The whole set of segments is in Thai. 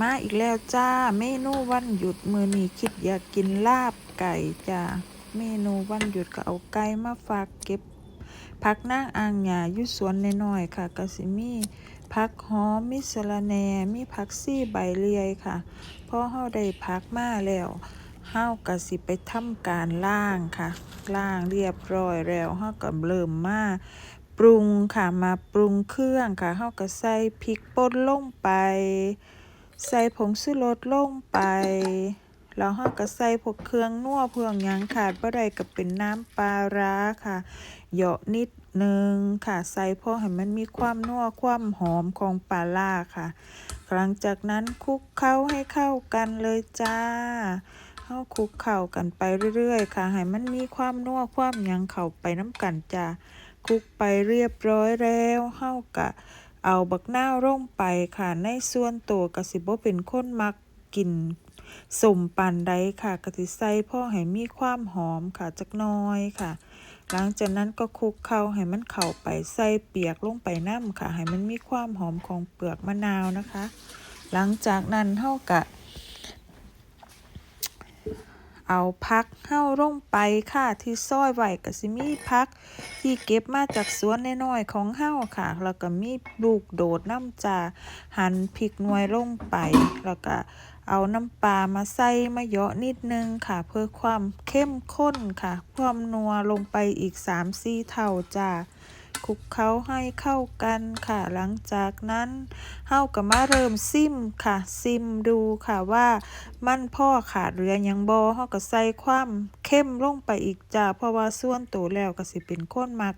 มาอีกแล้วจ้า เมนูวันหยุดมือนี้คิดอยากกินลาบไก่จ้า เมนูวันหยุดก็เอาไก่มาฝากเก็บผักนางอ่างหญ้าอยู่สวนน้อยๆค่ะก็สิมีผักหอมมีสะระแหน่มีผักซี่ใบเลียค่ะพอเฮาได้ผักมาแล้วเฮาก็สิไปทำการล้างค่ะล้างเรียบร้อยแล้วเฮาก็เริ่มมาปรุงค่ะมาปรุงเครื่องค่ะเฮาก็ใส่พริกป่นลงไป ใส่ผงชูรสลงไป แล้วเราก็ใส่พวกเครื่องนัวเพื่องหยังขาดบ่ได้ก็เป็นน้ำปลาร้าค่ะเหยาะนิดนึงค่ะ ใส่พอให้มันมีความนัวความหอมของปลาล่าค่ะ หลังจากนั้นคลุกเข้าให้เข้ากันเลยจ้าเข้าคลุกเข้ากันไปเรื่อยๆ ค่ะ ให้มันมีความนัวความหยังเข้าไปน้ำกันจ้าคลุกไปเรียบร้อยแล้วเข้ากะ เอาบักหน้าร่งไปค่ะ ในส่วนตัวกสิบ่เป็นคนมักกินสมปันใดค่ะกะสิใส่พ่อให้มีความหอมค่ะจักน้อยค่ะ หลังจากนั้นก็คลุกเข้าให้มันเข้าไปใส่เปียกลงไปน้ำค่ะ ให้มันมีความหอมของเปลือกมะนาวนะคะ หลังจากนั้นเท่ากับ เอาพักเข้าลงไปค่ะที่ซอยไว้ก็สิมีพัก ที่เก็บมาจากสวนน้อยๆของเฮาค่ะ แล้วก็มีลูกโดดน้ำจาหั่นพริกหน่วยลงไป แล้วก็เอาน้ำปลามาใส่มาเยาะนิดนึงค่ะ เพื่อความเข้มข้นค่ะ ความนัวลงไปอีก3-4เท่าจ้า คลุกเคล้าให้เข้ากันค่ะ หลังจากนั้นเฮาก็มาเริ่มซิมค่ะ ซิมดูค่ะว่ามันพ่อขาดเรือยังบ่เฮาก็ใส่ความเข้มลงไปอีกจ้าเพราะว่าส่วนตัวแล้วก็สิเป็นคนมัก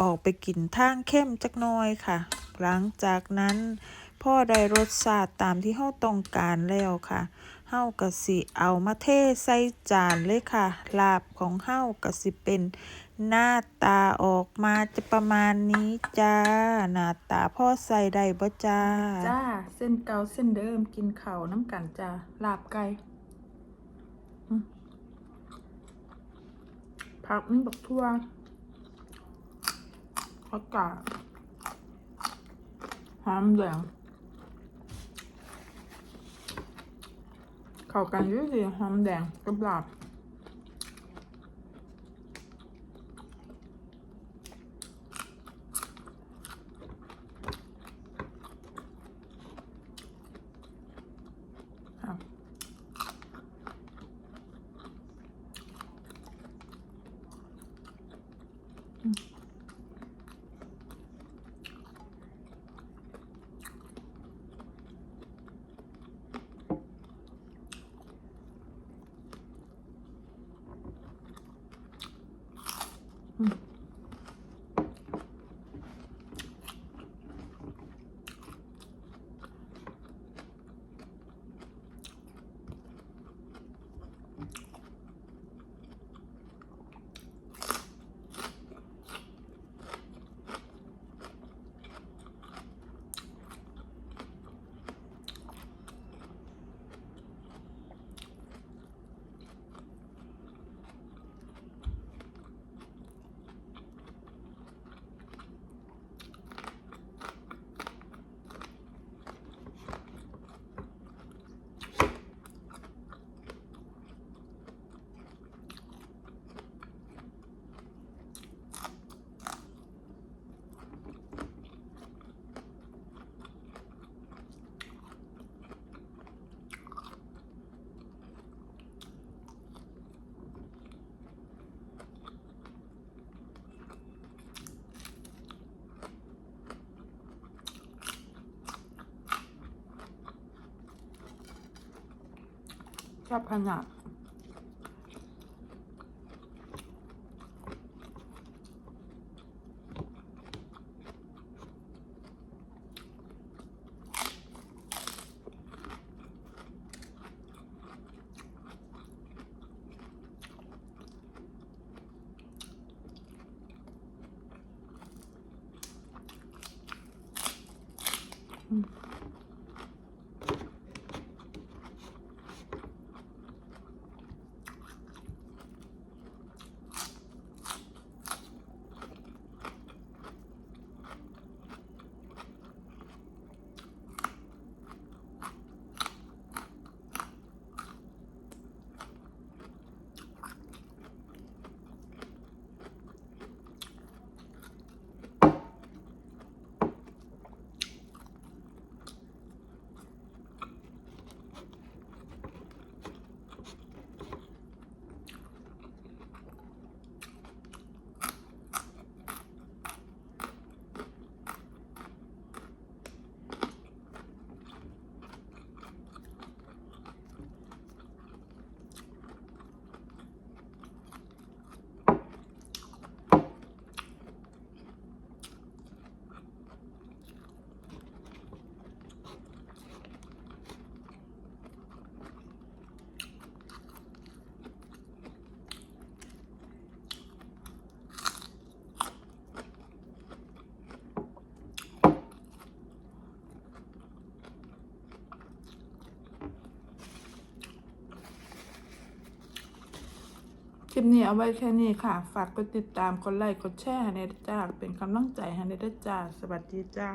ออกไปกินทางเข้มจักน่อยค่ะ หลังจากนั้นพ่อได้รสชาติตามที่เฮาต้องการแล้วค่ะเฮาก็สิเอามาเทใส่จานเลยค่ะ ลาบของเฮาก็สิเป็น หน้าตาออกมาจะประมาณนี้จ้า หน้าตาพ่อใส่ได้บ่จ้า จ้า เส้นเกาเส้นเดิมกินข้าน้ำกันจ้าลาบไก่ผักนี่บักทั่วผักกาดหอมแดงเข้ากันอยุ่สิหอมแดงกับลาบบ อื มชอ คลิปนี้เอาไว้แค่นี้ค่ะ ฝากกดติดตาม กดไลค์ กดแชร์ให้ในจ้า เป็นกำลังใจให้ในจ้า สวัสดีจ้า